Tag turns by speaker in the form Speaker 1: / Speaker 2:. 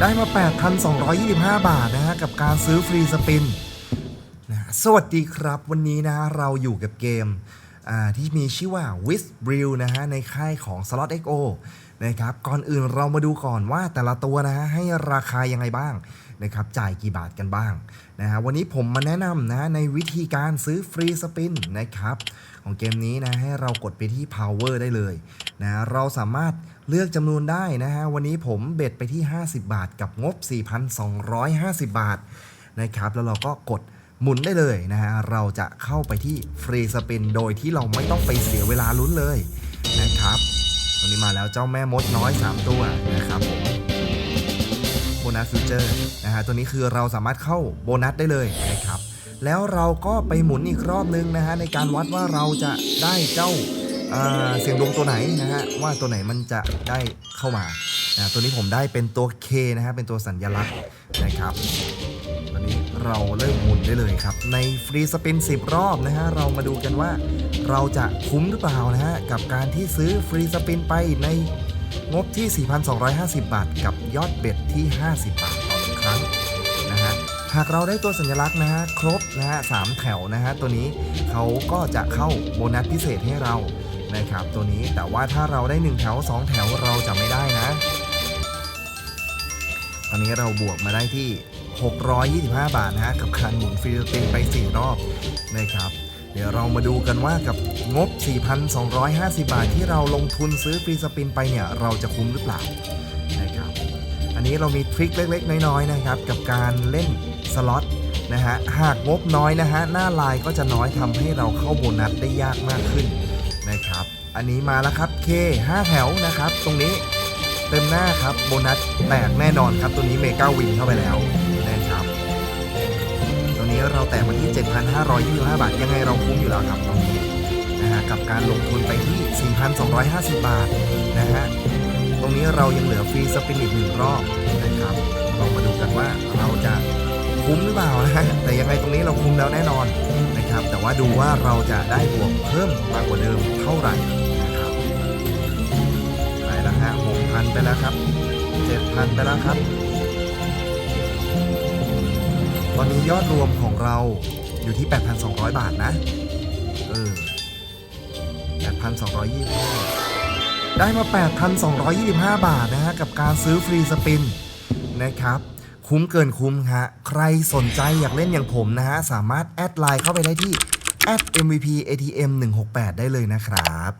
Speaker 1: ได้มา 8,225 บาทนะฮะกับการซื้อฟรีสปินนะสวัสดีครับวันนี้นะเราอยู่กับเกม ที่มีชื่อว่า w i s b r i l นะฮะในค่ายของ Slot XO นะครับก่อนอื่นเรามาดูก่อนว่าแต่ละตัวนะฮะให้ราคายังไงบ้างนะครับจ่ายกี่บาทกันบ้างนะฮะวันนี้ผมมาแนะนำนะในวิธีการซื้อฟรีสปินนะครับของเกมนี้นะให้เรากดไปที่ power ได้เลยนะเราสามารถเลือกจำนวนได้นะฮะวันนี้ผมเบ็ดไปที่ 50 บาท กับงบ 4,250 บาทนะครับแล้วเราก็กด หมุนได้เลยนะฮะ เราจะเข้าไปที่ฟรีสปินโดยที่เราไม่ต้องไปเสียเวลาลุ้นเลยนะครับ ตรงนี้มาแล้วเจ้าแม่มดน้อย 3 ตัวนะครับผมโบนัสฟิวเจอร์นะฮะ ตัวนี้คือเราสามารถเข้าโบนัสได้เลยนะครับ แล้วเราก็ไปหมุนอีกรอบนึงนะฮะในการวัดว่าเราจะได้เจ้าเสียงดวงตัวไหนนะฮะว่าตัวไหนมันจะได้เข้ามานะตัวนี้ผมได้เป็นตัว K นะฮะเป็นตัวสัญลักษณ์นะครับ เราเริ่มหมุนได้เลยครับ ในฟรีสปิน 10 รอบนะฮะเรามาดูกันว่าเราจะคุ้มหรือเปล่านะฮะกับการที่ซื้อฟรีสปินไปในงบที่ 4,250 บาท กับยอดเบ็ดที่ 50 บาทต่อหนึ่งครั้งนะฮะหากเราได้ตัวสัญลักษณ์นะฮะครบนะฮะสามแถวนะฮะตัวนี้เขาก็จะเข้าโบนัสพิเศษให้เรานะครับตัวนี้แต่ว่าถ้าเราได้ 1 แถว 2 แถวเราจะไม่ได้นะตอนนี้เราบวกมาได้ที่ 625 บาทนะฮะกับการหมุนฟรีสปินไป 4 รอบนะครับ เดี๋ยวเรามาดูกันว่ากับงบ 4,250 บาทที่เราลงทุนซื้อฟรีสปินไปเนี่ยเราจะคุ้มหรือเปล่านะครับอันนี้เรามีทริคเล็กๆ น้อยๆนะครับกับการเล่นสล็อตนะฮะหากงบน้อยนะฮะหน้าลายก็จะน้อยทำให้เราเข้าโบนัสได้ยากมากขึ้นนะครับ อันนี้มาแล้วครับ K 5แถวนะครับ ตรงนี้เต็มหน้าครับโบนัสแตกแน่นอนครับ ตัวนี้เมกาวินเข้าไปแล้ว นี้เราแตะมาที่ 7,525 บาท ยังไงเราคุ้มอยู่แล้วครับตรงนี้นะฮะกับการลงทุนไปที่ 4,250 บาทนะฮะตรงนี้เรายังเหลือฟรีสปินอีกหนึ่งรอบนะครับเรามาดูกันว่าเราจะคุ้มหรือเปล่านะฮะแต่ยังไงตรงนี้เราคุ้มแล้วแน่นอนนะครับ แต่ว่าดูว่าเราจะได้บวกเพิ่มมากกว่าเดิมเท่าไหร่นะครับไปแล้วฮะ6,000ไปแล้วครับ7,000ไปแล้วครับ ตอนนี้ยอดรวมของเราอยู่ที่ 8,200 บาทนะ เออ 8,225 ได้มา 8,225 บาทนะฮะ กับการซื้อฟรีสปินนะครับ คุ้มเกินคุ้มฮะ ใครสนใจอยากเล่นอย่างผมนะฮะ สามารถแอดไลน์เข้าไปได้ที่ @mvp atm 168 ได้เลยนะครับ